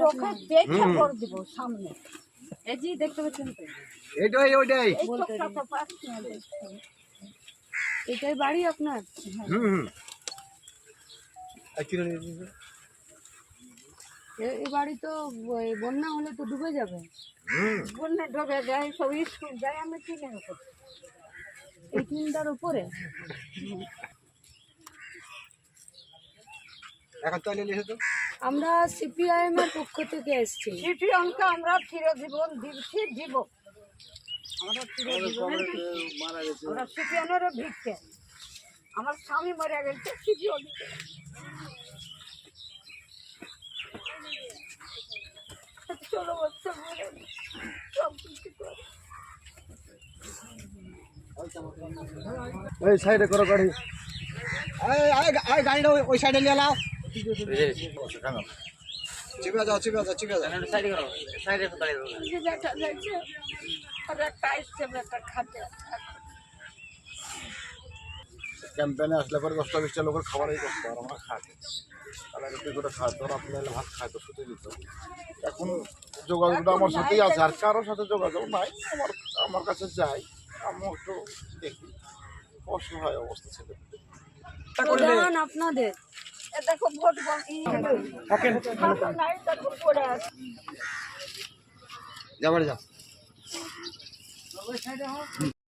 চোখে দেখে। দিব সামনে। এই যে দেখতে পাচ্ছেন তো? এইটাই ওইটাই। এটাই বাড়ি আপনার? হুম হুম এই বাড়ি তো বন্যা হলে তো ডুবে যাবে। হুম। বন্যা ডোবে যায় সব স্কুল যায় আমি কিনে নেব এই তিনটার উপরে। এখন তো। আমরা সিপিআইএম এর পক্ষ থেকে এসেছি। চিঠি অঙ্ক আমরা চিরজীবন দিচ্ছি দিব। আমরা চিরজীবনের আমরা ভিক্ষে। আমার স্বামী মরে গেছে সিপিও দিতে ষোলো বছর মরে সব কিছু করে। ওই সাইডে করো গাড়ি। আয় আয় আয় গাড়িটা ওই- ওই সাইডে নিয়ে নাও। চিপে একটা একটা খাতে ক্যাম্পেনে আসলে পরে দশটা বিশটা লোকের খাবারই করতে আর আমরা খাই তাহলে রুটি করে খাইতো রাত্রে এলে ভাত খাইতো শুতে দিত এখন যোগাযোগটা আমার সাথেই আছে আর কারোর সাথে যোগাযোগ নাই আমার আমার কাছে যাই আমি একটু দেখি অসহায় অবস্থা ছিল আপনাদের? দেখো ভোট নাই দেখো পড়ে আছে। যাবার যা